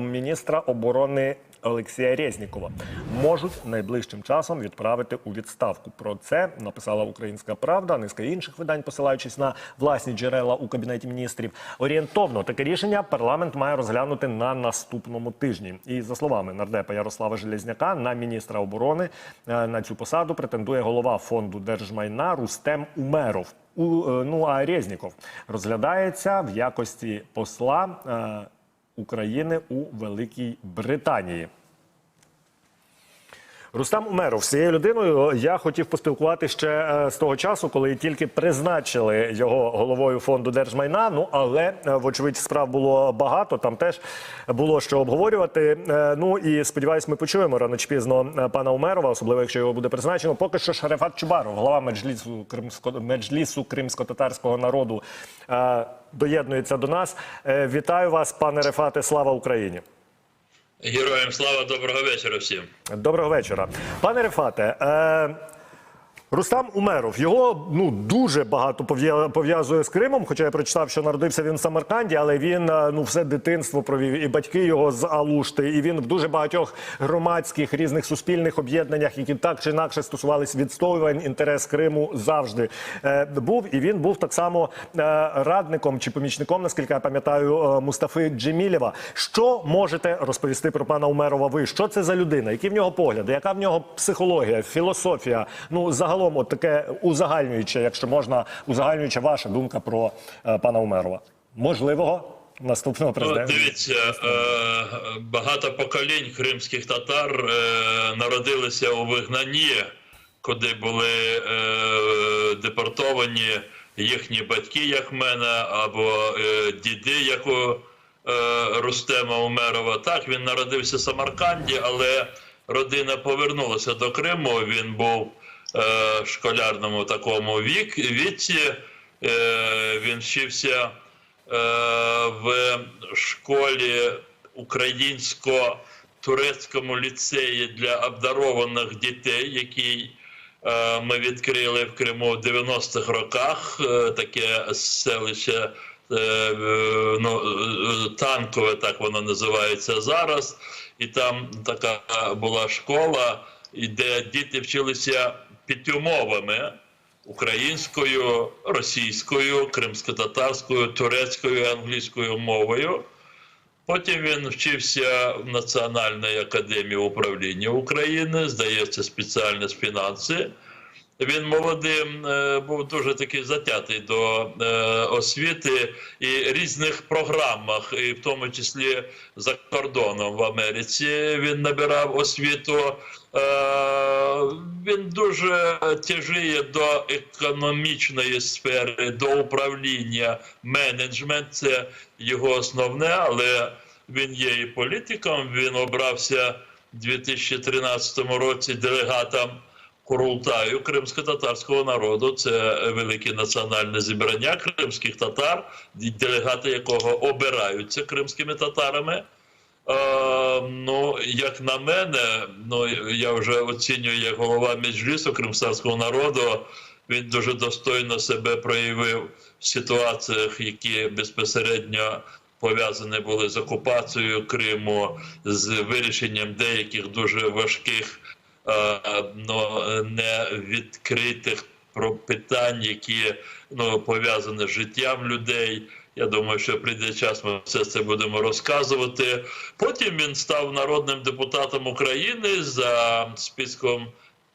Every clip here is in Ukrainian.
міністра оборони Олексія Резнікова можуть найближчим часом відправити у відставку. Про це написала Українська Правда, низка інших видань, посилаючись на власні джерела у кабінеті міністрів. Орієнтовно таке рішення парламент має розглянути на наступному тижні. І за словами нардепа Ярослава Железняка, на міністра оборони е, на цю посаду претендує голова фонду держмайна Рустем Умеров. У е, ну а Резніков розглядається в якості посла е, України у Великій Британії. Рустам Умеров з цією людиною я хотів поспілкувати ще е, з того часу, коли тільки призначили його головою фонду держмайна. Ну але е, вочевидь справ було багато. Там теж було що обговорювати. Е, Ну і сподіваюсь, ми почуємо рано чи пізно пана Умерова, особливо якщо його буде призначено. Поки що Шарифат Чубаров, голова меджлісу кримсько меджлісу кримсько-татарського народу, доєднується до нас. Вітаю вас, пане Рефате. Слава Україні. Героям слава, доброго вечора всім. Доброго вечора, пане Рефате. Е, Рустам Умеров його ну дуже багато пов'я- пов'язує з Кримом. Хоча я прочитав, що народився він в Самарканді, але він е, ну все дитинство провів і батьки його з Алушти. І він в дуже багатьох громадських різних суспільних об'єднаннях, які так чи інакше стосувались відстоювань інтерес Криму, завжди е, був. І він був так само е, радником чи помічником, наскільки я пам'ятаю, е, Мустафи Джемілєва. Що можете розповісти про пана Умерова? Ви що це за людина? Які в нього погляди? Яка в нього психологія, філософія? Ну загалом, от таке узагальнююче, якщо можна, узагальнююча ваша думка про е, пана Умерова, можливого наступного Ну, президента. дивіться, е, багато поколінь кримських татар е, народилися у вигнанні, куди були е, депортовані їхні батьки, як мене, або е, діди, як у е, Рустема Умерова. Так, він народився в Самарканді, але родина повернулася до Криму. Він був е, школярному такому вік, віці. Е, він вчився е, в школі українсько-турецькому ліцеї для обдарованих дітей, який е, ми відкрили в Криму в 90-х роках. Таке селище ну, танкове, так воно називається зараз. І там така була школа, де діти вчилися п'ятью умовами українською, російською, кримсько-татарською, турецькою, англійською мовою. Потім він вчився в Національній академії управління України, здається, спеціальні з фінанси. Він молодим е, був дуже такий затятий до е, освіти і різних програмах, і в тому числі за кордоном в Америці він набирав освіту. Е, він дуже тяжіє до економічної сфери, до управління, менеджмент це його основне, але він є і політиком. Він обрався у 2013 році делегатом Курултаю кримсько-татарського народу. Це велике національне зібрання кримських татар, делегати якого обираються кримськими татарами. Е, ну, як на мене, ну я вже оцінюю як голова Меджлісу кримського народу. Він дуже достойно себе проявив в ситуаціях, які безпосередньо пов'язані були з окупацією Криму, з вирішенням деяких дуже важких, ну, не відкритих про питань, які ну, пов'язані з життям людей. Я думаю, що прийде час, ми все це будемо розказувати. Потім він став народним депутатом України за списком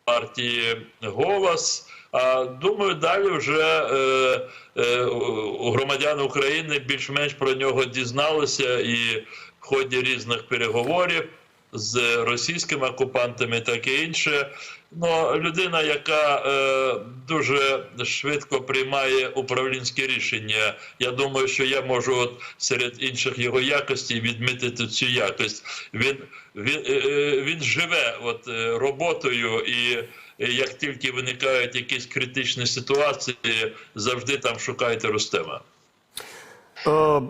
партії Голос. А думаю, далі вже е, е, громадяни України більш-менш про нього дізналися і в ході різних переговорів з російськими окупантами, таке інше. Ну, людина, яка е, дуже швидко приймає управлінські рішення. Я думаю, що я можу от серед інших його якостей відмітити цю якость. Він він, е, е, він живе от е, роботою, і е, як тільки виникають якісь критичні ситуації, завжди там шукайте Рустема. Е,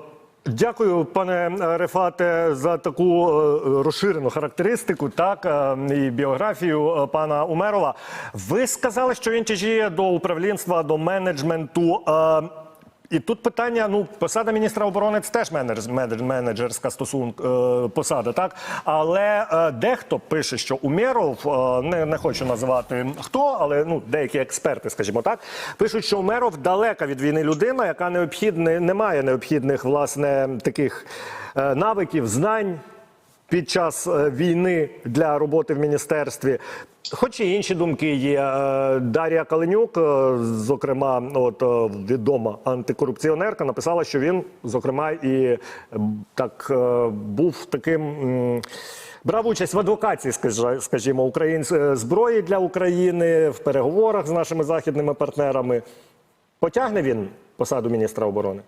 Дякую, пане Рефате, за таку е, розширену характеристику, так е, і біографію е, пана Умерова. Ви сказали, що він тяжіє до управлінства, до менеджменту. І тут питання: ну, посада міністра оборони це теж менедж, менедж- менеджерська стосунка е, посада, так? Але е, дехто пише, що Умєров, е, не, не хочу називати хто, але ну, деякі експерти, скажімо так, пишуть, що Умєров далека від війни людина, яка необхідне, не має необхідних власне таких е, навиків, знань під час е, війни для роботи в міністерстві. Хоч і інші думки є. Е, Дар'я Каленюк, е, зокрема, от відома антикорупціонерка, написала, що він, зокрема, і так був таким. Брав участь в адвокації, скажімо, українсь- зброї для України в переговорах з нашими західними партнерами. Потягне він посаду міністра оборони?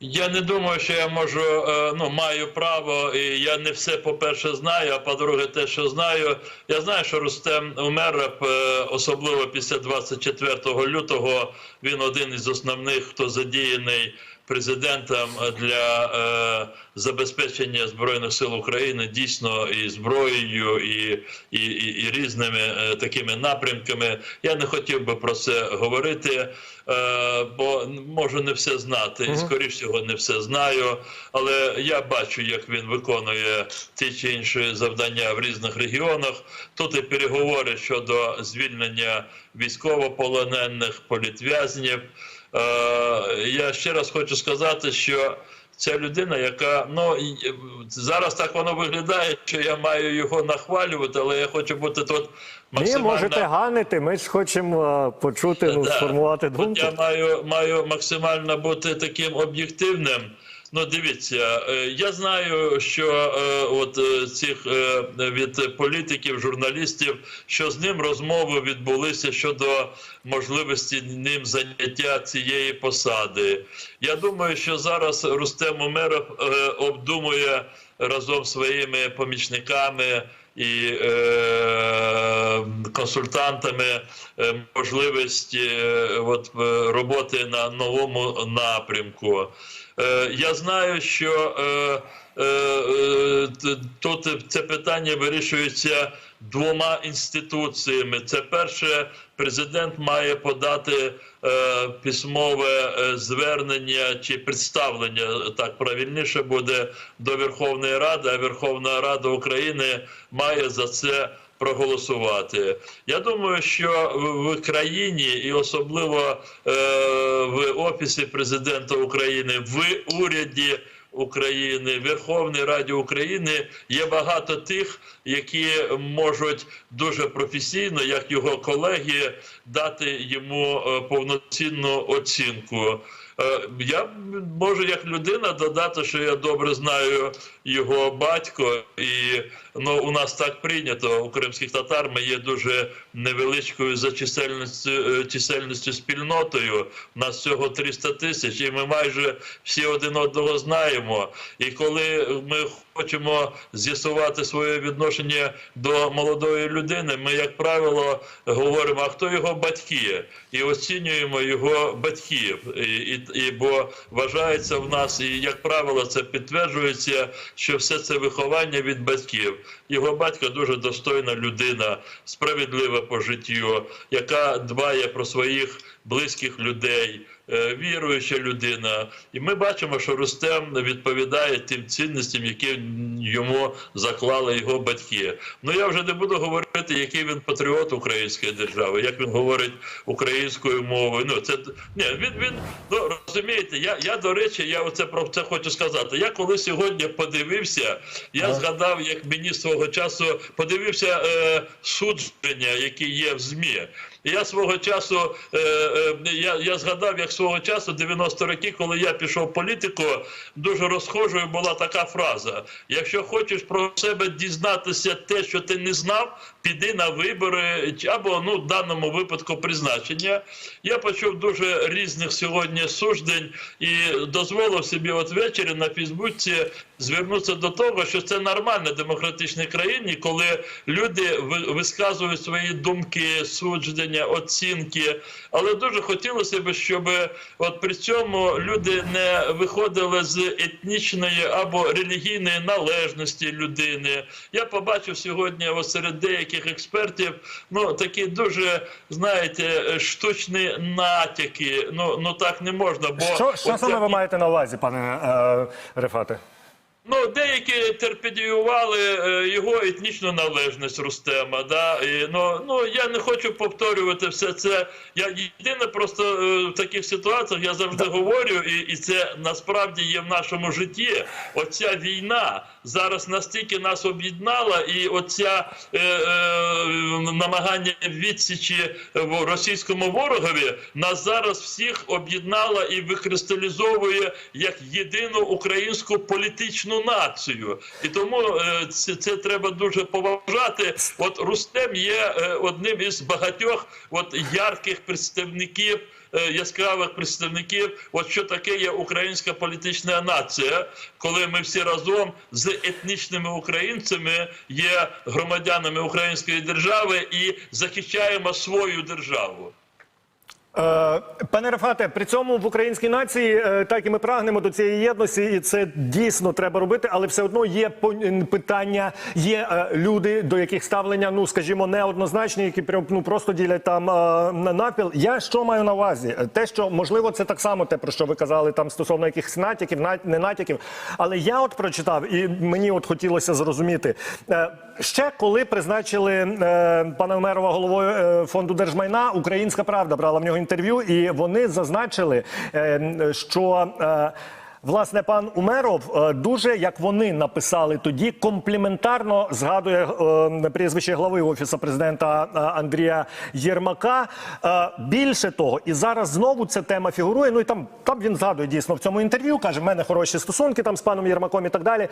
Я не думаю, що я можу, е, ну маю право, і я не все по-перше знаю. А по-друге, те, що знаю, я знаю, що Рустем Умеров, е, особливо після 24 лютого, він один із основних, хто задіяний президентом для е, забезпечення збройних сил України дійсно і зброєю, і, і, і, і різними е, такими напрямками. Я не хотів би про це говорити, е, бо можу не все знати, і скоріш всього не все знаю. Але я бачу, як він виконує ті чи інші завдання в різних регіонах. Тут і переговори щодо звільнення військовополонених, політв'язнів. Е, я ще раз хочу сказати, що ця людина, яка ну зараз так воно виглядає, що я маю його нахвалювати, але я хочу бути тут Ні, максимально... можете ганити. Ми ж хочемо е, почути, ну, Да. сформувати думку. Я маю, маю максимально бути таким об'єктивним. Ну, дивіться, е, я знаю, що е, от е, цих від політиків, журналістів, що з ним розмови відбулися щодо можливості ним заняття цієї посади. Я думаю, що зараз Рустем Умеров обдумує разом своїми помічниками і е, консультантами е, можливості е, от, е, роботи на новому напрямку. Е, я знаю, що е, е, е, тут це питання вирішується двома інституціями. Це перше, президент має подати е, письмове е, звернення чи представлення, так правильніше буде до Верховної Ради, а Верховна Рада України має за це проголосувати. Я думаю, що в- країні і особливо е, в офісі президента України, в уряді. України, Верховній Раді України є багато тих, які можуть дуже професійно, як його колеги, дати йому е, повноцінну оцінку. Е, Я можу як людина додати, що я добре знаю його батько, і ну у нас так прийнято у кримських татар. Ми є дуже невеличкою за чисельністю е, чисельністю спільнотою. У нас всього 300 тисяч, і ми майже всі один одного знаємо. І коли ми хочемо з'ясувати своє відношення до молодої людини, ми, як правило, говоримо, а хто його батьки, і оцінюємо його батьків. І, і, і бо вважається в нас, і як правило, це підтверджується, що все це виховання від батьків. Його батько дуже достойна людина, справедлива по життю, яка дбає про своїх близьких людей. Е, Віруюча людина, і ми бачимо, що Рустем відповідає тим цінностям, які йому заклали його батьки. Ну я вже не буду говорити, який він патріот української держави, як він говорить українською мовою. Ну це ні, він він ну розумієте. Я я до речі, я оце про це хочу сказати. Я коли сьогодні подивився, я Ага. згадав, як мені свого часу подивився е, судження, які є в змі. Я свого часу е, е, я, я згадав, як свого часу 90 роки, коли я пішов в політику, дуже розхожою була така фраза: якщо хочеш про себе дізнатися те, що ти не знав, піди на вибори або ну в даному випадку призначення. Я почув дуже різних сьогодні суждень і дозволив собі от ввечері на Фейсбуці звернутися до того, що це нормально в демократичній країні, коли люди ви- висказують свої думки, судження, оцінки. Але дуже хотілося б, щоб от при цьому люди не виходили з етнічної або релігійної належності людини. Я побачив сьогодні ось серед деяких експертів ну такі дуже знаєте штучні натяки. Ну ну так не можна. Бо Що, що саме ви маєте на увазі, пане е, Рефате? Ну, деякі терпедіювали е, його етнічну належність Рустема. Да? І, ну, ну, я не хочу повторювати все це. Я єдине просто е, в таких ситуаціях я завжди говорю, і, і це насправді є в нашому житті. Оця війна зараз настільки нас об'єднала, і оця е, е, намагання відсічі в російському ворогові нас зараз всіх об'єднала і викристалізовує як єдину українську політичну націю. І тому е, це, це треба дуже поважати. От Рустем є е, одним із багатьох от ярких представників. Е, Яскравих представників, от що таке є українська політична нація, коли ми всі разом з етнічними українцями є громадянами української держави і захищаємо свою державу. Е, Пане Рефате, при цьому в українській нації е, так і ми прагнемо до цієї єдності, і це дійсно треба робити, але все одно є питання, є е, люди, до яких ставлення, ну скажімо, неоднозначні, які прям ну просто ділять там на напіл. Я що маю на увазі? Те, що можливо, це так само те, про що ви казали там стосовно якихось натяків, на- не натяків. Але я от прочитав, і мені от хотілося зрозуміти ще коли призначили е, пана Умерова головою е, фонду держмайна, Українська Правда брала в нього інтерв'ю, і вони зазначили, е, що. е, Власне, пан Умеров е, дуже, як вони написали тоді, компліментарно згадує е, прізвище глави офісу президента е, Андрія Єрмака. Більше того, і зараз знову ця тема фігурує. Ну і там, там він згадує дійсно в цьому інтерв'ю. каже, в мене хороші стосунки там з паном Єрмаком і так далі.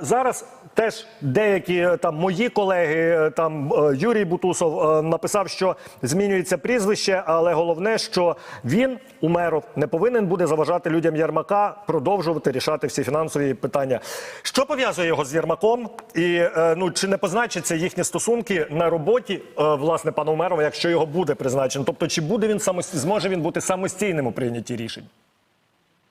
Зараз теж деякі там мої колеги, там Юрій Бутусов написав, що змінюється прізвище, але головне, що він Умеров не повинен буде заважати людям Єрмака продовжувати рішати всі фінансові питання. Що пов'язує його з Єрмаком? І е, ну чи не позначаться їхні стосунки на роботі е, власне пана Умерова, якщо його буде призначено? Тобто, чи буде він самост... зможе він бути самостійним у прийнятті рішень?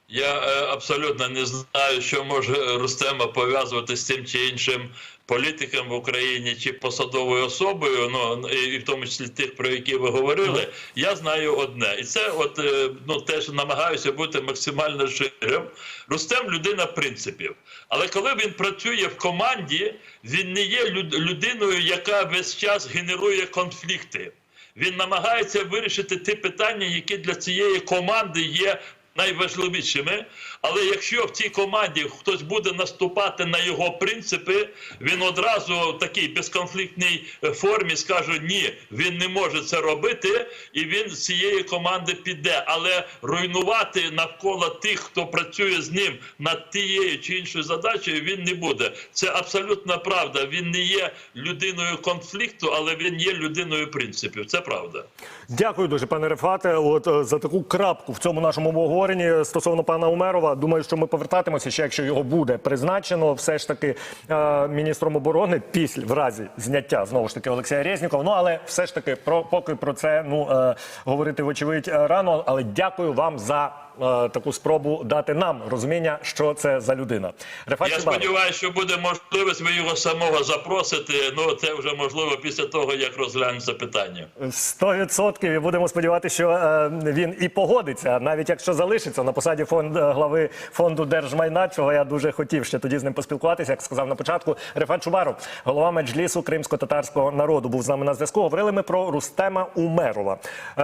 Я е, абсолютно не знаю, що може Рустема пов'язувати з тим чи іншим політиком в Україні чи посадовою особою, ну і в тому числі тих, про які ви говорили. Я знаю одне, і це от е, ну теж намагаюся бути максимально щирим. Рустем людина принципів. Але коли він працює в команді, він не є людиною, яка весь час генерує конфлікти. Він намагається вирішити ті питання, які для цієї команди є найважливішими. Але якщо в цій команді хтось буде наступати на його принципи, він одразу в такій безконфліктній е, формі скаже ні, він не може це робити, і він з цієї команди піде. Але руйнувати навколо тих, хто працює з ним над тією чи іншою задачею, він не буде. Це абсолютна правда. Він не є людиною конфлікту, але він є людиною принципів. Це правда. Дякую дуже, пане Рефате. От е, за таку крапку в цьому нашому обговоренні стосовно пана Умерова. Думаю, що ми повертатимося ще, якщо його буде призначено, все ж таки е, міністром оборони після в разі зняття знову ж таки Олексія Резнікова. Ну але все ж таки про поки про це ну е, говорити вочевидь е, рано. Але дякую вам за е, таку спробу дати нам розуміння, що це за людина. Рефат Я сподіваюся, що буде можливість ви його самого запросити. Ну це вже можливо після того, як розглянеться питання. Сто відсотків і будемо сподіватися, що е, він і погодиться, навіть якщо залишиться на посаді фонд е, глави фонду держмайна, чого я дуже хотів ще тоді з ним поспілкуватися, як сказав на початку. Рефат Чубаров, голова меджлісу кримсько-татарського народу, був з нами на зв'язку. Говорили ми про Рустема Умерова. Е,